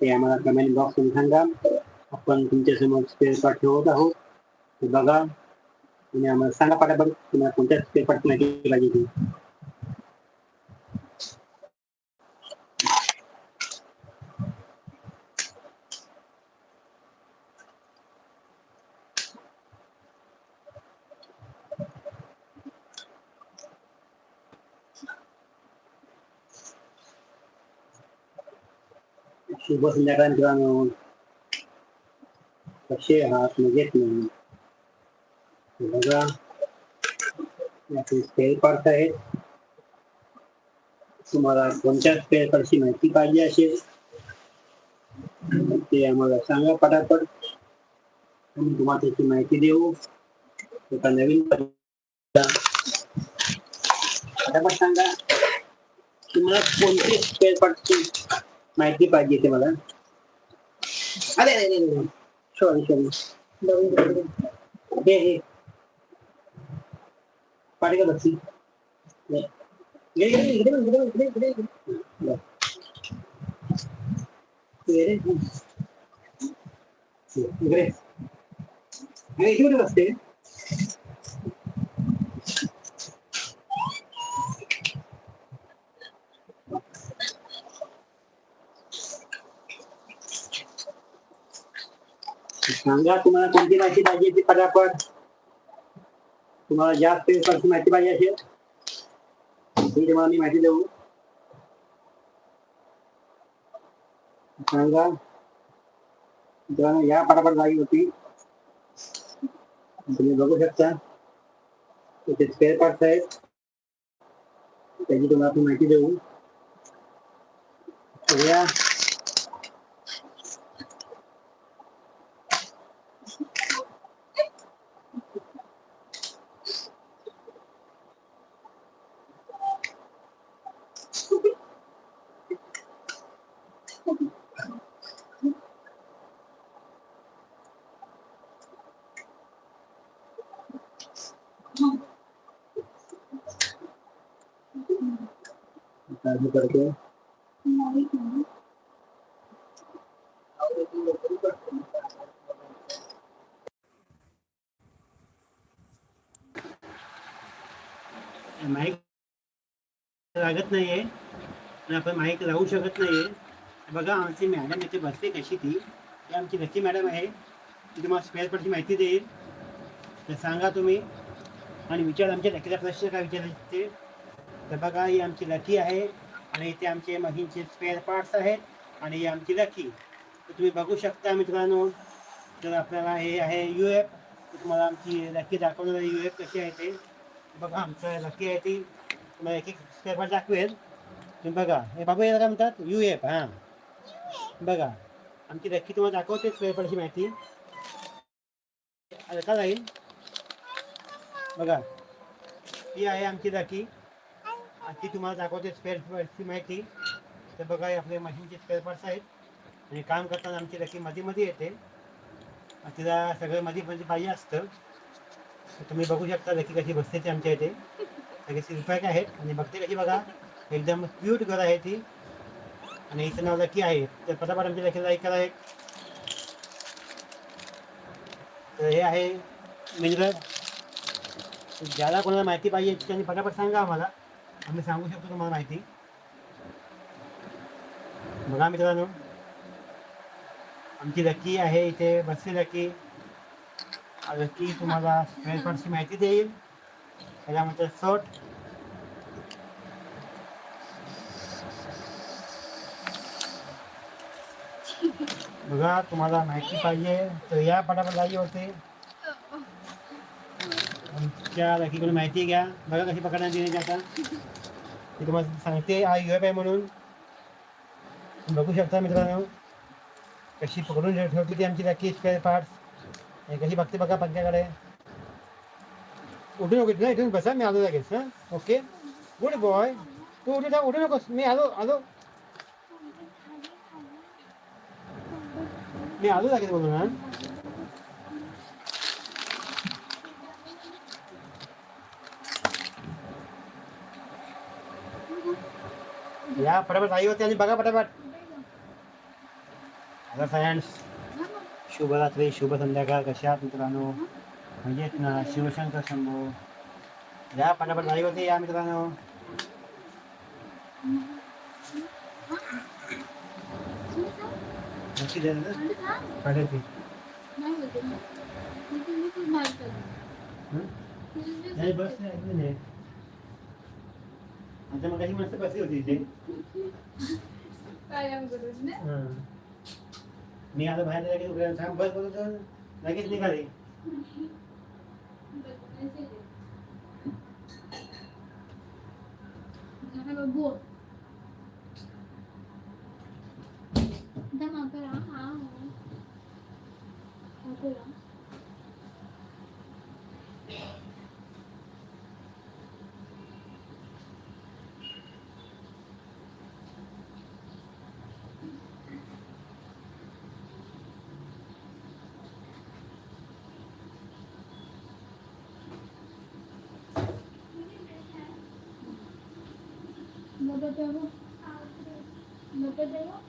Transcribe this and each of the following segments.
ते आम्हाला कमेंट बॉक्समध्ये सांगा आपण तुमच्यासमोर स्पेअर पार्ट ठेवत आहोत ते बघा आणि आम्हाला सांगा पाठापट तुम्हाला कोणत्या स्पेअर पार्ट माहिती पाहिजे ती शुभ संध्याकाळ मित्रांनो कसे आहात मजेत नाही बघा याचे स्पेअर पार्ट्स आहेत तुम्हाला कोणत्या स्पेअर पार्टची माहिती पाहिजे असेल ते आम्हाला सांगा पटापट आम्ही तुम्हाला त्याची माहिती देऊ एका नवीन पटापट सांगा। तुम्हाला कोणते स्पेअर पार्टची माहिती पाहिजे ते मला अरे अरे सॉरी सॉरी हे हे पाठी का बक्षी इकडे इकडे सांगा तुम्हाला कोणती माहिती पाहिजे ती पटापट तुम्हाला जास्त पेपरची माहिती पाहिजे असेल ती तुम्हाला मी माहिती देऊ. सांगा. मित्रांनो या पटापट जागी होती. तुम्ही बघू शकता. इथे स्पेअर पार्ट्स आहेत. त्याची तुम्हाला माहिती देऊ. या. चालू करतो माईक लागत नाहीये. आणि आपण माईक लावू शकत नाहीये. बघा आमची मॅडम इथे बसते कशी ती. ही आमची लकी मॅडम आहे. ती तुम्हाला स्पेअर पार्टची माहिती देईल. तर सांगा तुम्ही. आणि विचार आमच्या लकीचा प्रश्न काय विचारायचे? ते तर बघा, ही आमची लकी आहे आणि इथे आमचे मशीनचे स्पेअर पार्ट्स आहेत आणि ही लकी तर तुम्ही बघू शकता मित्रांनो तर आपल्याला हे आहे यू एफ़ तुम्हाला आमची लकी दाखवणार यू एफ़ कशी आहे ते? बघा लकी आहे ती. एक एक स्पेअर पार्ट दाखवेल. तुम्ही हे बाबू यू एफ़ हाँ. बघा, आमची लकी तुम्हाला दाखवते स्पेअर पार्टची माहिती. का जाईल बघा, ही आहे आमची लकी आणि तुम्हाला दाखवते स्पेअर पार्टची माहिती. तर बघा आपले मशीनचे स्पेअर पार्ट्स आहेत. आणि काम करताना आमची लकी मध्ये मध्ये येते. आणि तिला सगळं मध्ये मध्ये पाहिजे असतं. तुम्ही बघू शकता लकी कशी बसते ती आमच्या इथे. सगळे सिल्पॅक आहेत. आणि बघते कशी बघा एकदम क्यूट घर आहे ती. आणि हिचं नाव लकी आहे. तर पटापट आमच्या लकी लाईक करा एक. तर हे आहे मिनरल. ज्याला कोणाला माहिती पाहिजे त्यांनी फटाफट सांगा आम्हाला. आम्ही सांगू शकतो तुम्हाला माहिती बघा मित्रांनो आमची लकी आहे इथे बसली लकी लकी तुम्हाला स्पेअर पार्टची माहिती देईल त्याच्यामध्ये शॉर्ट बघा तुम्हाला माहिती पाहिजे तर या जागी होते आमच्या लकीकडून माहिती घ्या बघा कशी पकडण्यात येण्याची मी तुम्हाला सांगते हा यू एफ़ आहे म्हणून बघू शकता मित्रांनो कशी पकडून ठेव- ठेवते ती आमची लकी स्पेअर पार्ट्स कशी बघते बघा पंख्याकडे उठू नको ना इथून बसा मी आलो लगेच हाँ ओके गुड बॉय तू उठू जा उठू नकोस मी आलो आलो मी आलो लगेच बोलू ना या फटाफट आई होते आणि बघा फटाफट। हॅलो फ्रेंड्स शुभरात्री शुभ संध्याकाळ कशा आहात मित्रांनो? म्हणजेच ना शिवशंकर शंभू या पटापट नाही होते या मित्रांनो। नाही बस नाही ऐकलं नाही आता मस्त बसली होती इथे हं. मी आता बाहेर लगेच उभे थांब बस बोलतो लगेच निघाले দেবো? দেবো?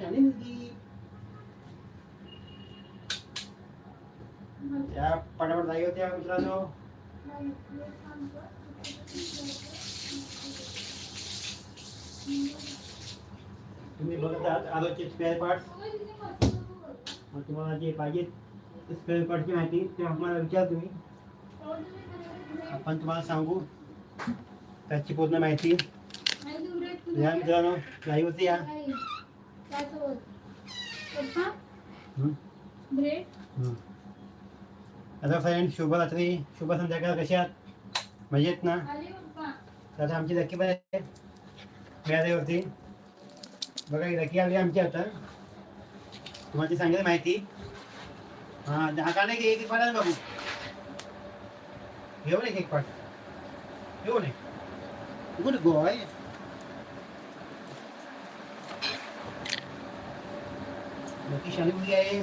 मुलगी मुलगी त्या पटापट जाई होत्या मित्रांनो. तुम्ही बघत आहात आलोचे स्पेअर पार्ट्स मग तुम्हाला जे पाहिजे स्पेअर पार्टची माहिती ते आम्हाला विचार तुम्ही. आपण तुम्हाला सांगू. त्याची पूर्ण माहिती. या मित्रांनो लाईव्हवरती या आता फ्रेंड शुभरात्री शुभ संध्याकाळ कशा आहात? मजेत ना? आता आमची पण आहे. मिळाल्यावरती बघा ही लकी आली आमची आता तुम्हाला ती सांगेल माहिती. हाँ का नाही एक पाठ बाबू घेऊ नये एक पाठ घेऊ नये गुड बॉय लकी शाली मुलगी आहे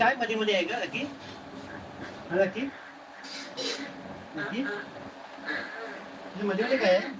काय मध्ये मध्ये आहे का लकी। लकी। लकी। मध्ये मध्ये काय आहे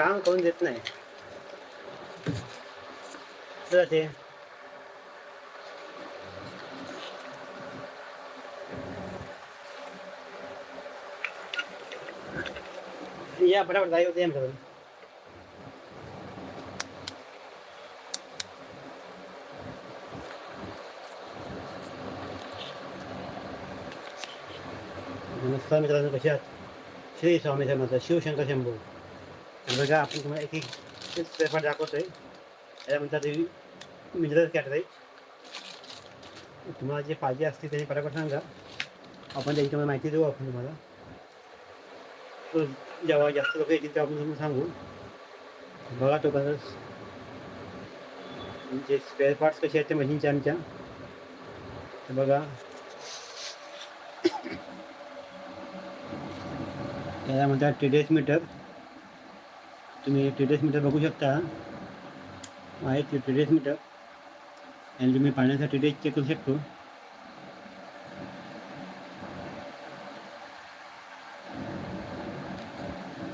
काम करून देत नाही या फटाफट जाई होते आमच्याकडून नमस्कार मित्रांनो आहात? श्री स्वामी समर्थ, शिवशंकर शंभू। बघा आपण तुम्हाला एक एक पेपर दाखवतोय. त्याला म्हणतात मिनरल कॅटराईज तुम्हाला जे पाहिजे असते त्याची पटापट सांगा. आपण त्यांची तुम्हाला माहिती देऊ आपण तुम्हाला. तो जेव्हा जास्त लोक येतील तेव्हा आपण तुम्हाला सांगू. बघा तो बरं जे स्पेअर पार्ट्स कसे आहेत ते मशीनचे आमच्या. बघा. त्याला म्हणतात टी डी एस मीटर तुम्ही टेरेस मीटर बघू शकता. आहे ते टेरेस मीटर आणि तुम्ही पाण्याचा टेरेस चेक करू शकतो.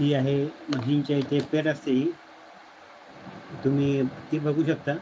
ही आहे मशीनच्या इथे पेट असते ही. तुम्ही ती बघू शकता.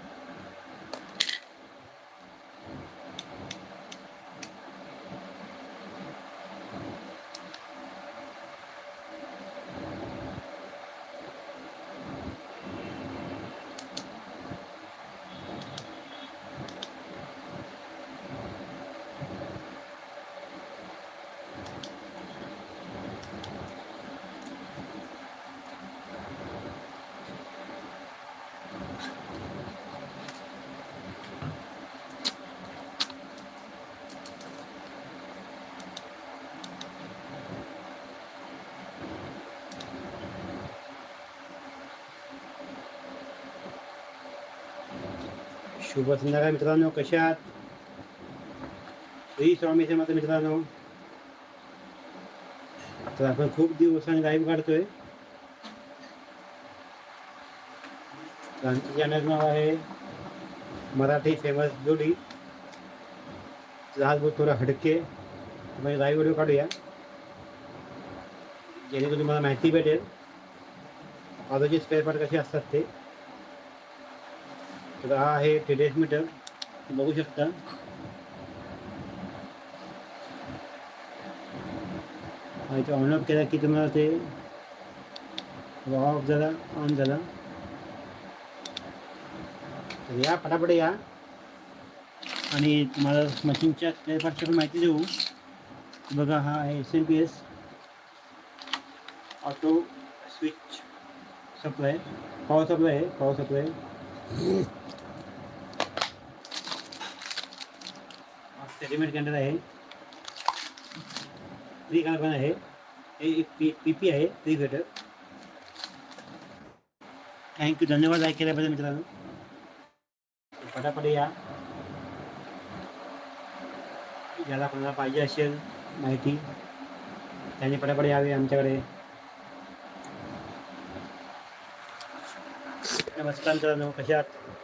शुभ संध्याकाळ मित्रांनो कशा आहात श्री स्वामी समर्थ मित्रांनो तर आपण लाईव्ह काढतोय तर आमचं चॅनल नाव आहे मराठी फ़ेमस जोडी आज थोडं हडके म्हणजे लाईव्ह व्हिडिओ काढूया जेणेकरून तुम्हाला माहिती भेटेल ऑलोची स्पेअर पार्ट कसे तर हा आहे टेरेस मीटर. बघू शकता. हा इथे ऑन ऑफ केला की तुम्हाला ते ऑफ झाला ऑन झाला. तर या फटाफट या. आणि तुम्हाला मशीनच्या स्पेअर पण माहिती देऊ. बघा हा आहे S M P S auto switch supply power supply आहे पॉवर सप्लाय रेडीमेड कॅन्डल आहे. थ्री पण आहे. हे एक पी पी पी आहे थ्री फेटर थँक्यू धन्यवाद लाईक केल्याबद्दल मित्रांनो. फटाफट या. ज्याला कोणाला पाहिजे असेल माहिती त्यांनी पटापट यावे आमच्याकडे. नमस्कार मित्रांनो कशा आहात?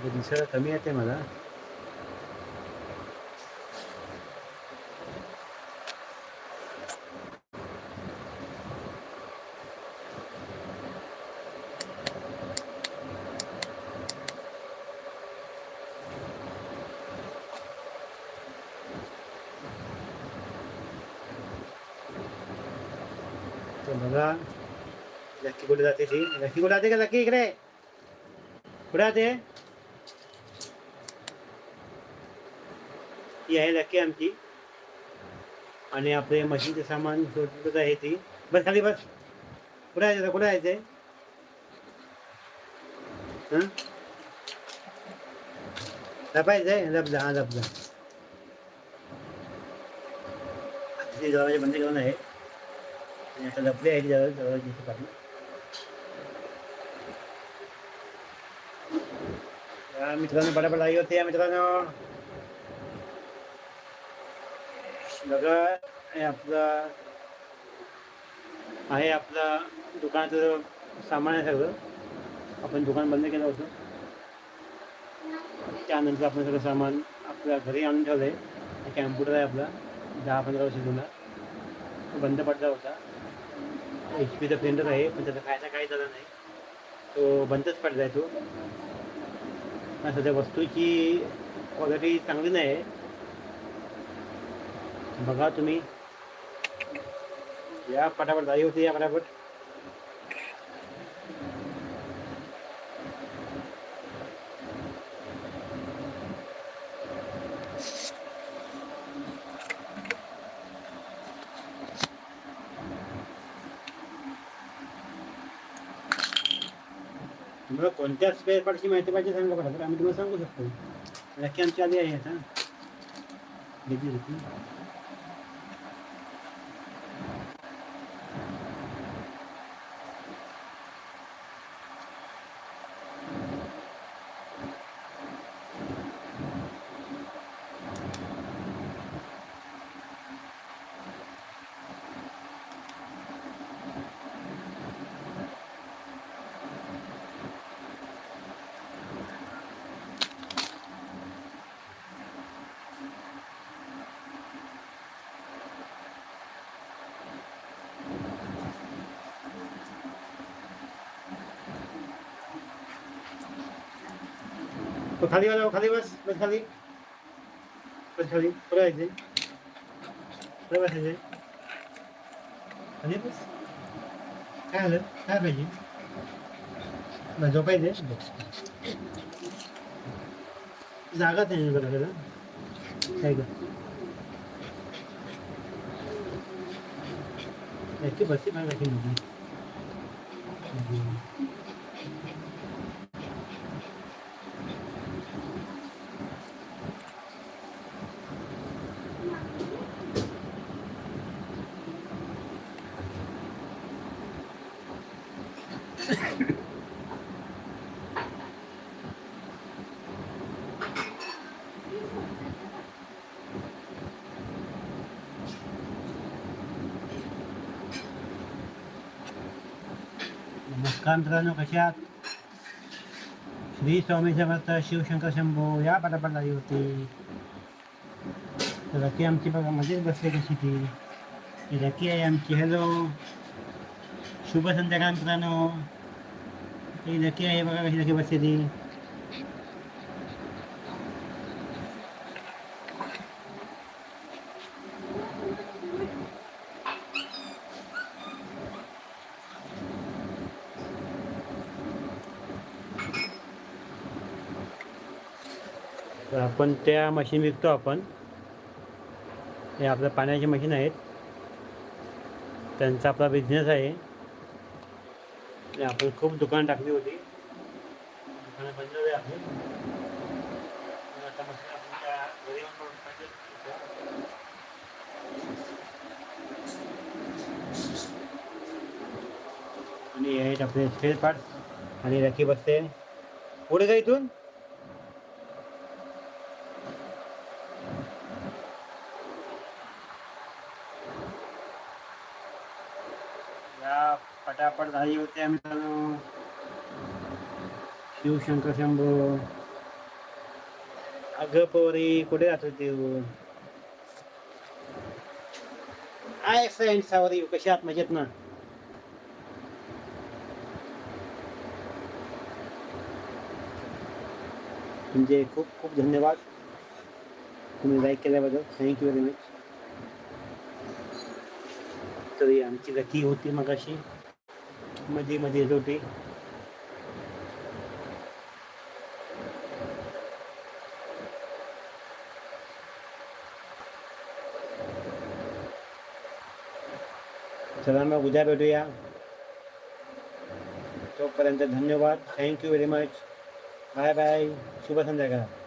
थोडं दिसायला कमी येते मला बघा लक्की कुठे जाते ती लक्की कुठे जाते का लक्की इकडे कुठे जाते ही आहे आमची. आणि आपले मशीनचं सामान शोधत आहे ती. बस खाली बस. कुठे जायचं कुठे जायचंय हं? लपायचंय लपजा हा लपजा ते दरवाजे बंद करून आहे. आणि आहे आई बघा हे आपला आहे आपला दुकानाचं सामान आहे सगळं. आपण दुकान बंद केलं होतं. त्यानंतर आपण सगळं सामान आपल्या घरी आणून ठेवलं आहे. कॅम्प्युटर आहे आपला दहा पंधरा वर्ष जुना. तो बंद पडला होता. एच पीचा प्रिंटर आहे पण त्याचा फायदा काही झाला नाही. तो बंदच पडला आहे तो सध्या वस्तूची क्वालिटी चांगली नाही आहे. बघा तुम्ही। या, फटाफट जाई होती या फटाफट। तुम्हाला कोणत्या स्पेअर पार्टची माहिती पाहिजे सांगा फटाफट आम्ही तुम्हाला सांगू शकतो आमची आहे आता तो खाली वाला, खाली बस बस खाली। बस खाली पुढे यायचे पुढे बसायचे खाली बस? काय झालं? काय पाहिजे? बस झोपायचे जागाच नाही बघा त्याला काय ग? नक्की बसते मला नक्की नमस्कार मित्रांनो कसे आहात श्री स्वामी समर्थ शिवशंकर शंभू या पटापट आली होती. तर रकी आमची बघा मध्येच बसले कशी ती रकी आहे आमची. हॅलो शुभ संध्याकाळ मित्रांनो ती रकी आहे बघा कशी रकी बसली ती आपण त्या मशीन विकतो आपण. हे आपल्या पाण्याची मशीन आहेत. त्यांचा आपला बिझनेस आहे. आणि आपण खूप दुकान टाकली होती. दुकानं बंद झाली आपली आणि आता मशीन आपण त्या घरी येऊन आणि आहेत आपले स्पेअर पार्ट आणि राखी बसते. पुढे जा इथून या झाली होत्या मित्रांनो शिवशंकर शंभो अगं पोरी कुठे राहत होती आय फ्रेंड सावर कशा आहात? मजेत ना? तुमचे खूप खूप धन्यवाद. तुम्ही लाईक केल्याबद्दल थँक्यू व्हेरी मच तरी आमची गती होती मग अशी मध्ये मध्ये येत होती चला मग उद्या भेटूया तोपर्यंत धन्यवाद। Thank you very much bye bye शुभ संध्याकाळ